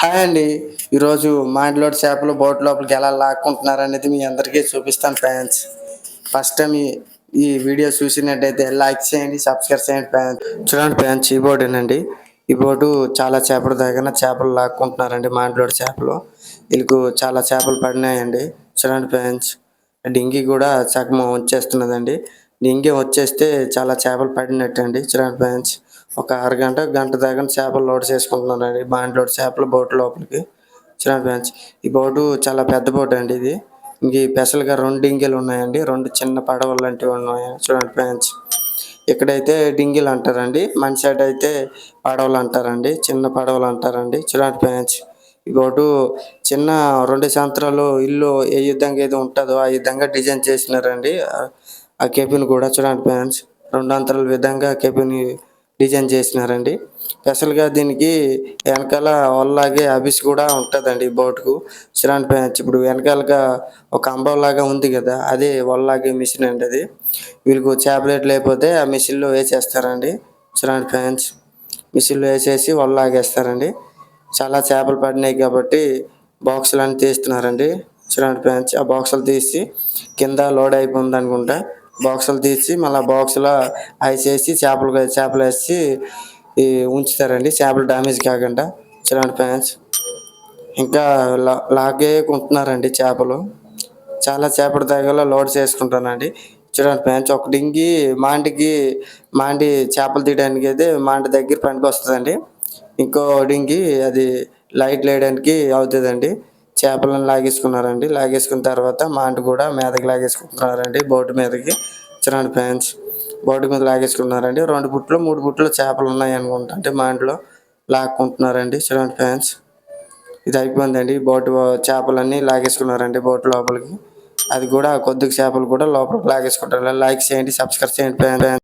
Hi అండి. ఈరోజు మాండ్లోడ్ చేపలు బోట్ లోపలికి ఎలా లాక్కుంటున్నారు అనేది మీ అందరికీ చూపిస్తాను ఫ్యాన్స్ ఫస్ట్ టైం ఈ ఈ వీడియో చూసినట్టయితే లైక్ చేయండి సబ్స్క్రైబ్ చేయండి ఫ్యాన్స్ చూడండి ఫ్యాన్స్ ఈ బోటేనండి ఈ బోటు చాలా చేపలు దగ్గర చేపలు లాక్కుంటున్నారండి మాండ్లోడ్ చేపలు. వీళ్ళకు చాలా చేపలు పడినాయండి. చూడండి ఫ్యాన్స్ డింగి కూడా సగం వచ్చేస్తున్నదండి. డింగి వచ్చేస్తే చాలా చేపలు పడినట్టు అండి చూడండి ఫ్యాన్స్ ఒక అరగంట గంట దాకా చేపలు లోడ్ చేసుకుంటున్నారండి బాండ్ లోడ్ చేపలు బోట్ లోపలికి. చూడండి ఫ్రెండ్స్ ఈ బోటు చాలా పెద్ద బోట్ అండి ఇది. ఇంక స్పెషల్గా పెసలుగా రెండు డింగిలు ఉన్నాయండి. రెండు చిన్న పడవలు లాంటివి ఉన్నాయి. చూడండి ఫ్రెండ్స్ ఇక్కడైతే డింగిలు అంటారండి. మన సైడ్ అయితే పడవలు అంటారండి. చిన్న పడవలు అంటారండి. చూడండి ఫ్రెండ్స్ ఈ బోటు చిన్న రెండు సంవత్సరాలు ఇల్లు ఏ విధంగా ఏది ఉంటుందో ఆ విధంగా డిజైన్ చేసినారండి. ఆ- కేబిన్ కూడా చూడండి ఫ్రెండ్స్ రెండు అంతరాల విధంగా కేబిన్ డిజైన్ చేసినారండి. స్పెషల్గా దీనికి వెనకాల వాళ్ళలాగే అబిస్ కూడా ఉంటుందండి బోట్కు బోటుకు చూడండి ఇప్పుడు వెనకాలగా ఒక అంబం లాగా ఉంది కదా అదే వాళ్ళలాగే మిషన్ అండి అది. వీళ్ళకు చేపలేట్ లేకపోతే ఆ మిషన్లో వేసేస్తారండి. చూడండి ఫ్రెండ్స్ మిషన్లో వేసేసి వాళ్ళలాగేస్తారండి చాలా చేపలు పడినాయి కాబట్టి బాక్సులు అన్ని తీస్తున్నారండి. చూడండి ఫ్రెండ్స్ ఆ బాక్సులు తీసి కింద లోడ్ అయిపోయింది అనుకుంటా. బాక్సులు తీసి మళ్ళీ బాక్సులో వేసి చేపలు చేపలు వేసి ఈ ఉంచుతారండి. చేపలు డ్యామేజ్ కాకుండా చూడండి ఫ్రెండ్స్ ఇంకా లా- లాగే కొంటున్నారండి చేపలు. చాలా చేపల దగ్గర లోడ్ చేసుకుంటానండి చూడండి ఫ్రెండ్స్ ఒక డింగి మాండికి మాండి చేపలు తీయడానికి అయితే మాంటి దగ్గర పనికి వస్తుందండి. ఇంకో డింగి అది లైట్ వేయడానికి అవుతుందండి. చేపలను లాగేసుకున్నారండి. లాగేసుకున్న తర్వాత మాండి కూడా మీదకి లాగేసుకుంటున్నారండి బోటు మీదకి చూడండి ఫ్రెండ్స్. బోటు మీద లాగేసుకున్నారండి. రెండు పుట్లు మూడు పుట్లు చేపలు ఉన్నాయి అనుకుంటా. అంటే మా ఇంట్లో లాక్కుంటున్నారండి చూడండి ఫ్రెండ్స్. ఇది అయిపోయిందండి. బోటు చేపలన్నీ లాగేసుకున్నారండి బోట్ లోపలికి. అది కూడా కొద్దిగా చేపలు కూడా లోపలికి లాగేసుకుంటారు. లైక్ చేయండి సబ్స్క్రైబ్ చేయండి ఫ్రెండ్స్.